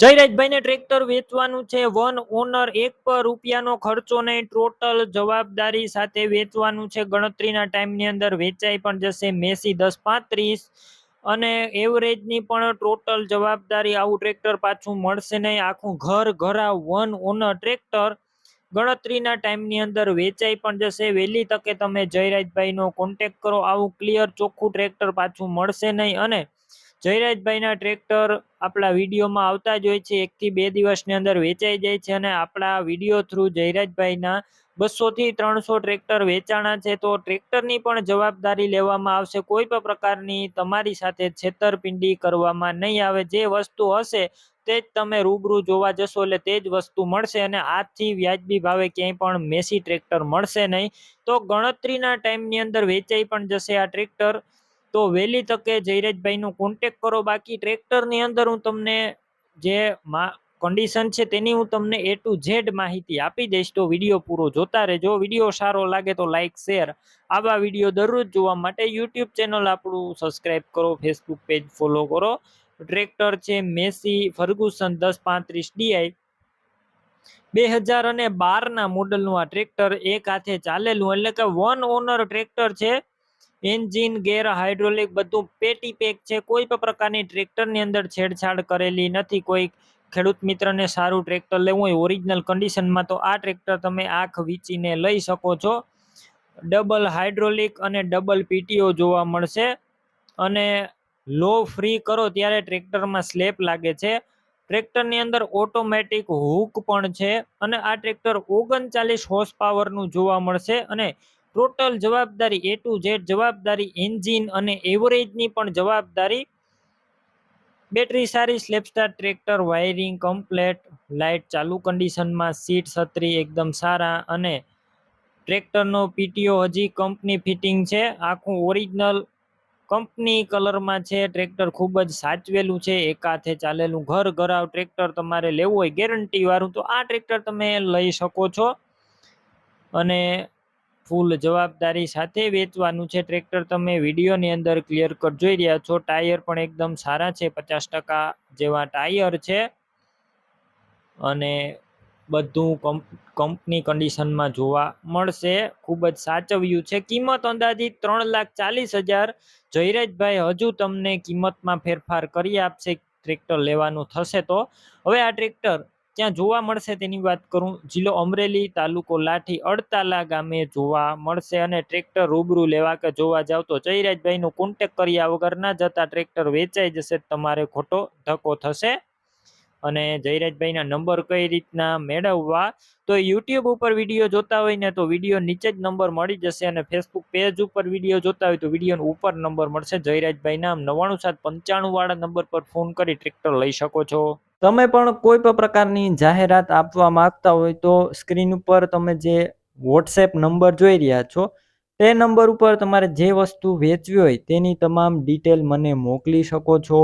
જયરાજભાઈને tractor વેચવાનું છે. One honour એક રૂપિયાનો ખર્ચો નહીં. ટોટલ જવાબદારી સાથે વેચવાનું છે. ગણતરીના ટાઈમની અંદર વેચાઈ પણ જશે. મેસી દસ પાંત્રીસ અને એવરેજની પણ ટોટલ જવાબદારી આવું ટ્રેક્ટર પાછું મળશે નહીં. આખું ઘર ઘરા વન ઓનર ટ્રેક્ટર ગણતરીના ટાઈમની અંદર વેચાઈ પણ જશે. વહેલી તકે તમે જયરાજભાઈનો કોન્ટેક કરો. આવું ક્લિયર ચોખ્ખું ટ્રેક્ટર પાછું મળશે નહીં અને જયરાજભાઈના ટ્રેક્ટર આપણા વિડીયોમાં આવતા જ હોય છે. એકથી બે દિવસની અંદર વેચાઈ જાય છે અને આપણા વીડિયો થ્રુ જયરાજભાઈના બસોથી ત્રણસો ટ્રેક્ટર વેચાણા છે. તો ટ્રેક્ટરની પણ જવાબદારી લેવામાં આવશે. કોઈ પણ પ્રકારની તમારી સાથે છેતરપિંડી કરવામાં નહીં આવે. જે વસ્તુ હશે તે જ તમે રૂબરૂ જોવા જશો એટલે તે જ વસ્તુ મળશે અને આજથી વ્યાજબી ભાવે ક્યાંય પણ મેસી ટ્રેક્ટર મળશે નહીં. તો ગણતરીના ટાઈમની અંદર વેચાઈ પણ જશે આ ટ્રેક્ટર. તો વહેલી તકે જયરાજભાઈનો કોન્ટેક કરો. બાકી ટ્રેક્ટરની અંદર હું તમને જે કન્ડિશન છે તેની હું તમને એ ટુ ઝેડ માહિતી આપી દઈશ. તો વીડિયો પૂરો જોતા રહેજો. વીડિયો સારો લાગે તો લાઇક શેર આવા વીડિયો દરરોજ જોવા માટે યુટ્યુબ ચેનલ આપણું સબસ્ક્રાઈબ કરો ફેસબુક પેજ ફોલો કરો. ટ્રેક્ટર છે મેસી ફર્ગુસન દસ પાંત્રીસ ડીઆઈ બે હજાર અને બારના મોડલનું આ ટ્રેક્ટર એક હાથે ચાલેલું. એટલે કે વન ઓનર ટ્રેક્ટર છે. એન્જિન, ગેર હાઇડ્રોલિક બધું પેટી પેક છે. કોઈ પણ પ્રકારની ટ્રેક્ટરની અંદર છેડછાડ કરેલી નથી. કોઈ ખેડૂત મિત્રને સારું ટ્રેક્ટર લેવું હોય, ઓરિજિનલ કન્ડિશનમાં તો આ ટ્રેક્ટર તમે આંખ વીંચીને લઈ શકો છો. ડબલ હાઇડ્રોલિક અને ડબલ પીટીઓ જોવા મળશે. અને લો ફ્રી કરો ત્યારે ટ્રેક્ટરમાં સ્લેપ લાગે છે. ટ્રેક્ટરની અંદર ઓટોમેટિક હુક પણ છે. અને આ ટ્રેક્ટર ઓગણચાલીસ હોર્સ પાવરનું જોવા મળશે. અને ટોટલ જવાબદારી એ ટુ ઝેડ જવાબદારી એન્જિન અને એવરેજની પણ જવાબદારી બેટરી સારી સ્લેપસ્ટાર ટ્રેક્ટર, વાયરિંગ કમ્પ્લેટ, લાઇટ ચાલુ કન્ડિશનમાં સીટ છત્રી એકદમ સારા અને ટ્રેક્ટરનો પીટીઓ હજી કંપની ફિટિંગ છે. આખું ઓરિજિનલ કંપની કલરમાં છે. ટ્રેક્ટર ખૂબ જ સાચવેલું છે. એકાથે ચાલેલું ઘર ઘરાવ ટ્રેક્ટર તમારે લેવું હોય ગેરંટી વાળું, તો આ ટ્રેક્ટર તમે લઈ શકો છો. અને ફૂલ જવાબદારી સાથે વેચવાનું છે. ટ્રેક્ટર તમે વિડીયોની અંદર ક્લિયર કટ જોઈ રહ્યા છો. ટાયર પણ એકદમ સારા છે. પચાસ ટકા જેવા ટાયર છે. અને બધું કંપની કન્ડિશનમાં જોવા મળશે. ખૂબ જ સાચવ્યું છે. કિંમત અંદાજિત ત્રણ લાખ ચાલીસ હજાર. જયરાજભાઈ, હજુ તમને કિંમતમાં ફેરફાર કરી આપશે. ટ્રેક્ટર લેવાનું થશે તો. હવે આ ટ્રેક્ટર ત્યાં જોવા મળશે તેની વાત કરું. જિલ્લો અમરેલી તાલુકો લાઠી અડતાલા ગામે જોવા મળશે અને ટ્રેક્ટર રૂબરૂ લેવા કે જોવા જાવ તો જયરાજભાઈનો કોન્ટેક કર્યા વગર ના જતા ટ્રેક્ટર વેચાઈ જશે. તમારે ખોટો ધક્કો થશે અને જયરાજભાઈના નંબર કઈ રીતના મેળવવા, તો યુટ્યુબ ઉપર વીડિયો જોતા હોય ને તો વીડિયો નીચે જ નંબર મળી જશે અને ફેસબુક પેજ ઉપર વીડિયો જોતા હોય તો વીડિયો ઉપર નંબર મળશે. જયરાજભાઈના નવાણું સાત પંચાણું વાળા નંબર પર ફોન કરી ટ્રેક્ટર લઈ શકો છો. તમે પણ કોઈ પણ પ્રકારની જાહેરાત આપવા માંગતા હોય તો સ્ક્રીન ઉપર તમે જે વોટ્સએપ નંબર જોઈ રહ્યા છો, તે નંબર ઉપર તમારે જે વસ્તુ વેચવી હોય તેની તમામ ડિટેલ મને મોકલી શકો છો.